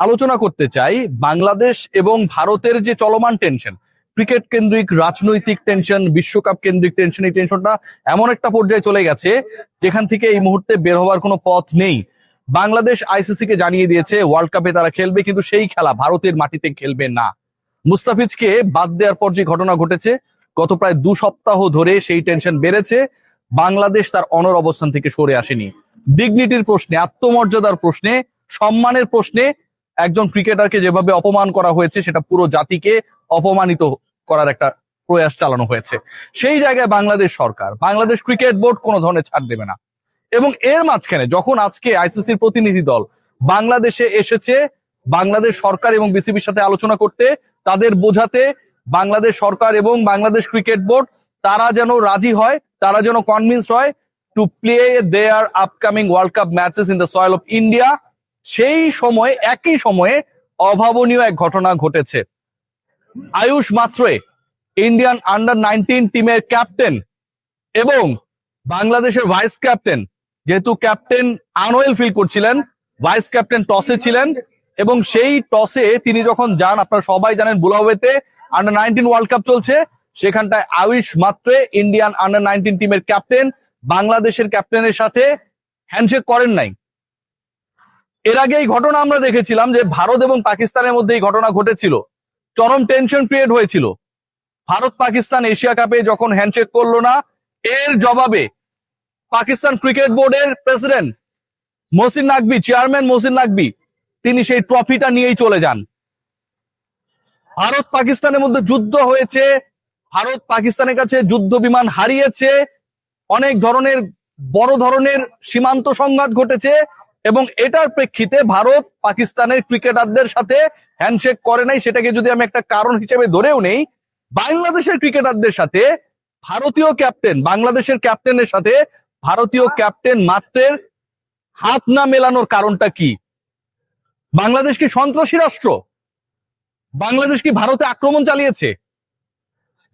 আলোচনা করতে চাই, বাংলাদেশ এবং ভারতের যে চলমান টেনশন ক্রিকেট কেন্দ্রিক, রাজনৈতিক টেনশন বিশ্বকাপ কেন্দ্রিক টেনশন এই টেনশনটা এমন একটা পর্যায়ে চলে গেছে, যেখান থেকে এই মুহূর্তে বের হওয়ার কোনো পথ নেই। বাংলাদেশ আইসিসি কে জানিয়ে দিয়েছে ওয়ার্ল্ড কাপে তারা খেলবে, কিন্তু সেই খেলা ভারতের মাটিতে খেলবে না। মুস্তাফিজকে বাদ দেওয়ার পর যে ঘটনা ঘটেছে, গত প্রায় দু সপ্তাহ ধরে সেই টেনশন বেড়েছে, বাংলাদেশ তার অনর অবস্থান থেকে সরে আসেনি। ডিগনিটির প্রশ্নে, আত্মমর্যাদার প্রশ্নে, সম্মানের প্রশ্নে একজন ক্রিকেটারকে যেভাবে অপমান করা হয়েছে, সেটা পুরো জাতিকে অপমানিত করার একটা প্রয়াস চালানো হয়েছে। সেই জায়গায় বাংলাদেশ সরকার, বাংলাদেশ ক্রিকেট বোর্ড কোনো ধরনের ছাড় দেবে না। এবং এর মাঝখানে যখন আজকে আইসিসির প্রতিনিধি দল বাংলাদেশে এসেছে, বাংলাদেশ সরকার এবং বিসিবির সাথে আলোচনা করতে, তাদের বোঝাতে বাংলাদেশ সরকার এবং বাংলাদেশ ক্রিকেট বোর্ড তারা যেন রাজি হয়, তারা যেন কনভিন্সড হয় to play their upcoming world cup matches in the soil of India সেই সময়, একই সময়ে অভাবনীয় এক ঘটনা ঘটেছে। Ayush Mhatre Indian under nineteen টিমের ক্যাপ্টেন এবং বাংলাদেশের ভাইস ক্যাপ্টেন। যেহেতু ক্যাপ্টেন আনোয়েল ফিল করছিলেন, ভাইস ক্যাপ্টেন টসে ছিলেন এবং সেই টসে তিনি যখন যান, আপনারা সবাই জানেন বুলাওয়েতে আন্ডার নাইনটিন ওয়ার্ল্ড কাপ চলছে। সেখানটায় Ayush Mhatre Indian under nineteen টিমের ক্যাপ্টেন, বাংলাদেশের ক্যাপ্টেনের সাথে হ্যান্ডশেক করেন নাই। এর আগে এই ঘটনা আমরা দেখেছিলাম যে ভারত এবং পাকিস্তানের মধ্যে এই ঘটনা ঘটেছিল। চরম টেনশন ক্রিয়েট হয়েছিল। ভারত পাকিস্তান এশিয়া কাপে যখন হ্যান্ডশেক করল না, এর জবাবে পাকিস্তান ক্রিকেট বোর্ডের প্রেসিডেন্ট মহসিন নাকবি চেয়ারম্যান মহসিন নাকবি তিনি সেই ট্রফিটা নিয়েই চলে যান। ভারত পাকিস্তানের মধ্যে যুদ্ধ হয়েছে, ভারত পাকিস্তানের কাছে যুদ্ধ বিমান হারিয়েছে, অনেক ধরনের বড় ধরনের সীমান্ত সংঘাত ঘটেছে এবং এটার প্রেক্ষিতে ভারত পাকিস্তানের ক্রিকেটারদের সাথে হ্যান্ডশেক করে নাই। সেটাকে যদি আমি একটা কারণ হিসেবে ধরেও নেই, বাংলাদেশের ক্রিকেটারদের সাথে ভারতীয় ক্যাপ্টেন বাংলাদেশের ক্যাপ্টেনের সাথে ভারতীয় ক্যাপ্টেন মাত্রের হাত না মেলানোর কারণটা কি? বাংলাদেশ কি সন্ত্রাসী রাষ্ট্র? বাংলাদেশ কি ভারতে আক্রমণ চালিয়েছে?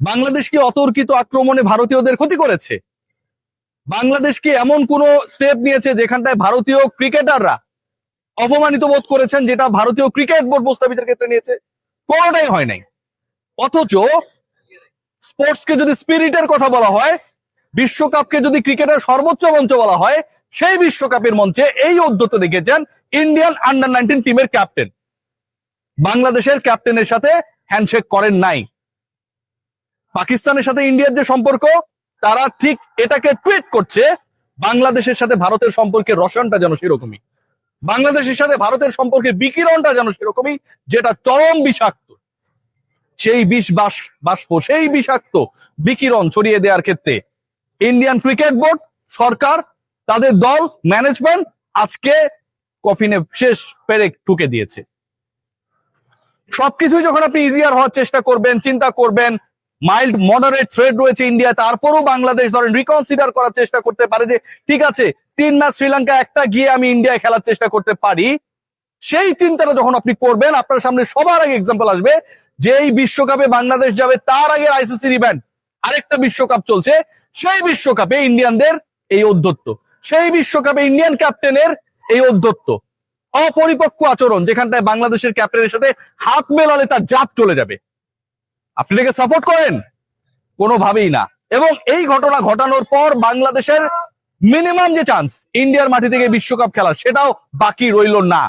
বাংলাদেশ কি অতর্কিত আক্রমণে ভারতীয়দের ক্ষতি করেছে? বাংলাদেশ কি এমন কোন স্টেপ নিয়েছে যেখানটায় ভারতীয় ক্রিকেটাররা অপমানিত বোধ করেছেন, যেটা ভারতীয় ক্রিকেট বোর্ড মুস্তাফিজের ক্ষেত্রে নিয়েছে? কোনোটাই হয় নাই। অথচ স্পোর্টসকে যদি স্পিরিটের কথা বলা হয়, বিশ্বকাপকে যদি ক্রিকেটের সর্বোচ্চ মঞ্চ বলা হয়, সেই বিশ্বকাপের মঞ্চে এই উদ্যত দেখেছেন ইন্ডিয়ান আন্ডার নাইনটিন টিমের ক্যাপ্টেন বাংলাদেশের ক্যাপ্টেনের সাথে হ্যান্ডশেক করেন নাই। পাকিস্তানের সাথে ইন্ডিয়ার যে সম্পর্ক তারা ঠিক এটাকে টুইট করছে, বাংলাদেশের সাথে ভারতের সম্পর্কের রসায়নটা যেন সেরকমই। বাংলাদেশের সাথে ভারতের সম্পর্কে বিকিরণটা যেন সেরকমই, যেটা চরম বিষাক্ত। সেই বিষ বাস, বাষ্প, সেই বিষাক্ত বিকিরণ ছড়িয়ে দেওয়ার ক্ষেত্রে ইন্ডিয়ান ক্রিকেট বোর্ড সরকার, তাদের দল ম্যানেজমেন্ট আজকে কফিনে শেষ পেরেক ঠুকে দিয়েছে। সবকিছুই যখন আপনি ইজিয়ার হওয়ার চেষ্টা করবেন, চিন্তা করবেন মাইল্ড মডারেট থ্রেড রয়েছে ইন্ডিয়া, তারপরও বাংলাদেশ ধরেন রিকনসিডার করার চেষ্টা করতে পারে যে, ঠিক আছে, তিন ম্যাচ শ্রীলঙ্কা একটা গিয়ে আমি ইন্ডিয়ায় খেলার চেষ্টা করতে পারি। সেই চিন্তাটা যখন আপনি করবেন, আপনার সামনে সবার আগে এক্সাম্পল আসবে যে, এই বিশ্বকাপে বাংলাদেশ যাবে, তার আগে আইসিসির ইভেন্ট আরেকটা বিশ্বকাপ চলছে, সেই বিশ্বকাপে ইন্ডিয়ানদের এই অধ্যত্ব সেই বিশ্বকাপে ইন্ডিয়ান ক্যাপ্টেনের এই অধ্যত্ব অপরিপক্ক আচরণ যেখানটায় বাংলাদেশের ক্যাপ্টেনের সাথে হাত মেলালে তার জাত চলে যাবে। আপনি এটাকে সাপোর্ট করেন? কোনোভাবেই না। এবং এই ঘটনা ঘটানোর পর বাংলাদেশের মিনিমাম যে চান্স ইন্ডিয়ার মাটি থেকে বিশ্বকাপ খেলার সেটাও বাকি রইল না।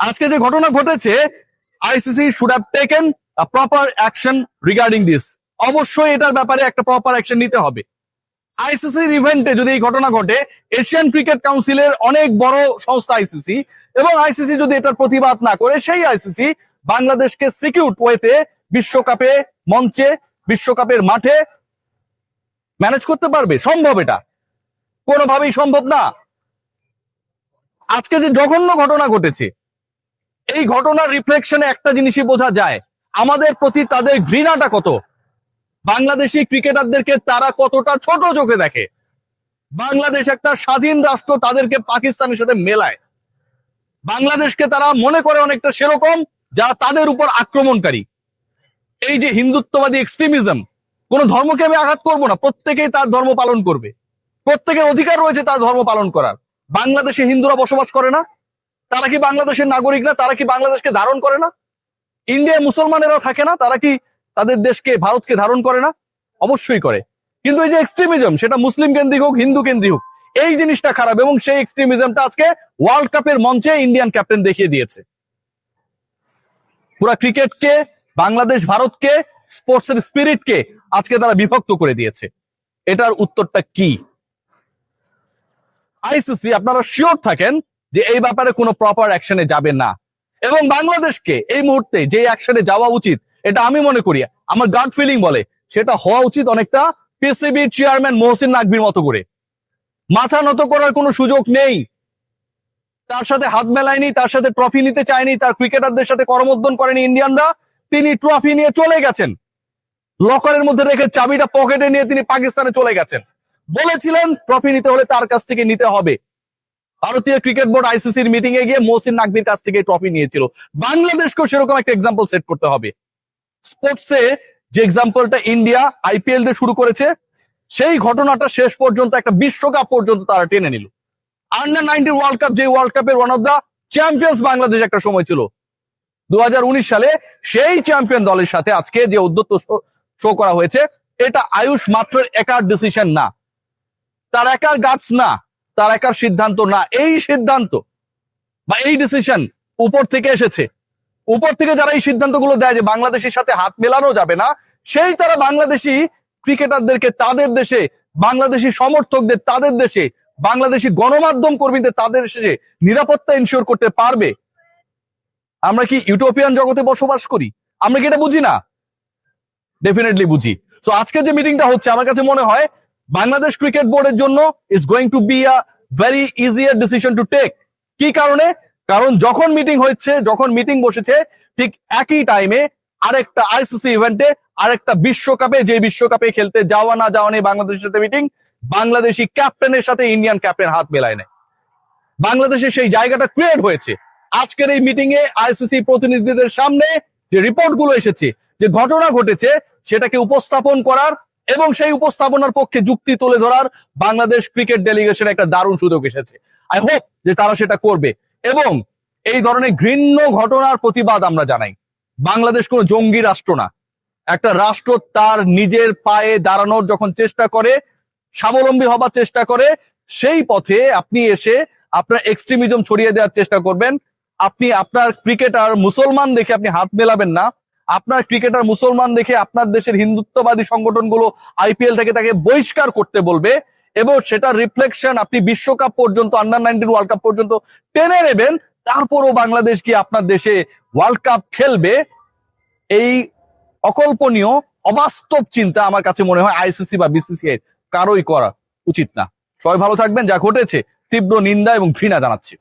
আজকে যে ঘটনা ঘটেছে ICC should have taken proper action regarding this অবশ্যই এটার ব্যাপারে একটা প্রপার অ্যাকশন নিতে হবে। আইসিসির ইভেন্টে যদি এই ঘটনা ঘটে এশিয়ান ক্রিকেট কাউন্সিলের অনেক বড় সংস্থা আইসিসি এবং আইসিসি যদি এটার প্রতিবাদ না করে, সেই আইসিসি বাংলাদেশকে সিকিউর ওয়েতে বিশ্বকাপে মঞ্চে, বিশ্বকাপের মাঠে ম্যানেজ করতে পারবে? সম্ভব এটা? কোনোভাবেই সম্ভব না। আজকে যে জঘন্য ঘটনা ঘটেছে, এই ঘটনার রিফ্লেকশনে একটা জিনিসই বোঝা যায়। আমাদের প্রতি তাদের ঘৃণাটা কত? বাংলাদেশি ক্রিকেটারদেরকে তারা কতটা ছোট চোখে দেখে? বাংলাদেশ একটা স্বাধীন রাষ্ট্র, তাদেরকে পাকিস্তানের সাথে মেলায়। বাংলাদেশকে তারা মনে করে অনেকটা সেরকম যারা তাদের উপর আক্রমণকারী। এই যে হিন্দুত্ববাদী এক্সট্রিমিজম কোন ধর্মকে আমি আঘাত করব না, প্রত্যেকেই তার ধর্ম পালন করবে। প্রত্যেকের অধিকার রয়েছে তার ধর্ম পালন করার। বাংলাদেশে হিন্দুরা বসবাস করে না, তারা কি বাংলাদেশের নাগরিক না, তারা কি বাংলাদেশকে ধারণ করে না? ইন্ডিয়ায় মুসলমানেরা থাকে না, তারা কি তাদের দেশকে, ভারতকে ধারণ করে না? অবশ্যই করে। কিন্তু এই যে এক্সট্রিমিজম সেটা মুসলিম কেন্দ্রিক হোক, হিন্দু কেন্দ্রিক হোক, এই জিনিসটা খারাপ এবং সেই এক্সট্রিমিজমটা আজকে ওয়ার্ল্ড কাপের মঞ্চে ইন্ডিয়ান ক্যাপ্টেন দেখিয়ে দিয়েছে। পুরা ক্রিকেটকে বাংলাদেশ, ভারতকে স্পোর্টসের স্পিরিটকে আজকে তারা বিভক্ত করে দিয়েছে। এটার উত্তরটা কি? আইসিসি আপনারা শিওর থাকেন যে এই ব্যাপারে কোনো প্রপার অ্যাকশনে যাবে না। এবং বাংলাদেশকে এই মুহূর্তে যে অ্যাকশনে যাওয়া উচিত, এটা আমি মনে করি, আমার গার্ড ফিলিং বলে, সেটা হওয়া উচিত অনেকটা পিসিবি চেয়ারম্যান মহসিন নাকবির মতো করে। মাথা নত করার কোনো সুযোগ নেই। তার সাথে হাত মেলায়নি, তার সাথে ট্রফি নিতে চায়নি, তার ক্রিকেটারদের সাথে করমর্দন করেনি ইন্ডিয়ানরা। তিনি ট্রফি নিয়ে চলে গেছেন। লকারের মধ্যে রেখে চাবিটা পকেটে নিয়ে তিনি পাকিস্তানে চলে গেছেন। বলেছিলেন ট্রফি নিতে হলে তার কাছ থেকে নিতে হবে। ভারতীয় ক্রিকেট বোর্ড আইসিসির মিটিং এ গিয়ে মহসিন নাকবির কাছ থেকে ট্রফি নিয়েছিল। বাংলাদেশকেও সেরকম একটা এক্সাম্পল সেট করতে হবে। স্পোর্টসে যে এক্সাম্পলটা ইন্ডিয়া আইপিএল দিয়ে শুরু করেছে, সেই ঘটনাটা শেষ পর্যন্ত, একটা বিশ্বকাপ পর্যন্ত তারা টেনে নিল। আন্ডার নাইনটিন ওয়ার্ল্ড কাপ যে ওয়ার্ল্ড কাপের one of the champions Bangladesh একটা সময় ছিল। দু সালে সেই চ্যাম্পিয়ন দলের সাথে আজকে যে উদ্যত্ত শো করা হয়েছে, এটা আয়ুষ মাত্র একার ডিসিশন না। তার একার গাছ না, তার একার সিদ্ধান্ত না, এই সিদ্ধান্ত বা এই ডিসিশন উপর থেকে এসেছে। উপর থেকে যারা এই সিদ্ধান্তগুলো দেয় যে বাংলাদেশের সাথে হাত মেলানো যাবে না, সেই তারা বাংলাদেশি ক্রিকেটারদেরকে তাদের দেশে, বাংলাদেশি সমর্থকদের তাদের দেশে বাংলাদেশি গণমাধ্যম কর্মীদের তাদের দেশে নিরাপত্তা ইনশিওর করতে পারবে, আমরা কি ইউটোপিয়ান জগতে বসবাস করি? আমরা কি এটা বুঝি না? ডেফিনেটলি বুঝি। সো আজকে যে মিটিংটা হচ্ছে, আমার কাছে মনে হয় বাংলাদেশ ক্রিকেট বোর্ডের জন্য is going to be a very easier decision to take কি কারণে? কারণ যখন মিটিং হচ্ছে যখন মিটিং বসেছে, ঠিক একই টাইমে আরেকটা আইসিসি ইভেন্টে আরেকটা বিশ্বকাপে, যে বিশ্বকাপে খেলতে যাওয়া না যাওয়া নিয়ে বাংলাদেশের সাথে মিটিং বাংলাদেশি ক্যাপ্টেনের সাথে ইন্ডিয়ান ক্যাপ্টেন হাত মেলায় নেয়। বাংলাদেশে সেই জায়গাটা ক্রিয়েট হয়েছে। আজকের এই মিটিং এ আইসিসি প্রতিনিধিদের সামনে যে রিপোর্টগুলো এসেছে, যে ঘটনা ঘটেছে, সেটাকে উপস্থাপন করার এবং সেই উপস্থাপনার পক্ষে যুক্তি তুলে ধরার বাংলাদেশ ক্রিকেট ডেলিগেশন একটা দারুণ সুযোগ এসেছে। আই হোপ যে তারা সেটা করবে এবং এই ধরনের ঘৃণ্য ঘটনার প্রতিবাদ আমরা জানাই। বাংলাদেশ কোনো জঙ্গি রাষ্ট্র না। একটা রাষ্ট্র তার নিজের পায়ে দাঁড়ানোর যখন চেষ্টা করে স্বাবলম্বী হবার চেষ্টা করে, সেই পথে আপনি এসে আপনার এক্সট্রিমিজম ছড়িয়ে দেওয়ার চেষ্টা করবেন। আপনি আপনার ক্রিকেটার মুসলমান দেখে আপনি হাত মেলাবেন না। আপনার ক্রিকেটার মুসলমান দেখে আপনার দেশের হিন্দুত্ববাদী সংগঠনগুলো আইপিএল থেকে তাকে বহিষ্কার করতে বলবে এবং সেটা রিফ্লেকশন আপনি বিশ্বকাপ পর্যন্ত আন্ডার নাইনটিন ওয়ার্ল্ড কাপ পর্যন্ত টেনে নেবেন। তারপরও বাংলাদেশ কি আপনার দেশে ওয়ার্ল্ড কাপ খেলবে? এই অকল্পনীয়, অবাস্তব চিন্তা আমার কাছে মনে হয় আইসিসি বা বিসিসিআই কারোই করা উচিত না। সবাই ভালো থাকবেন যা ঘটেছে তীব্র নিন্দা এবং ঘৃণা জানাচ্ছি।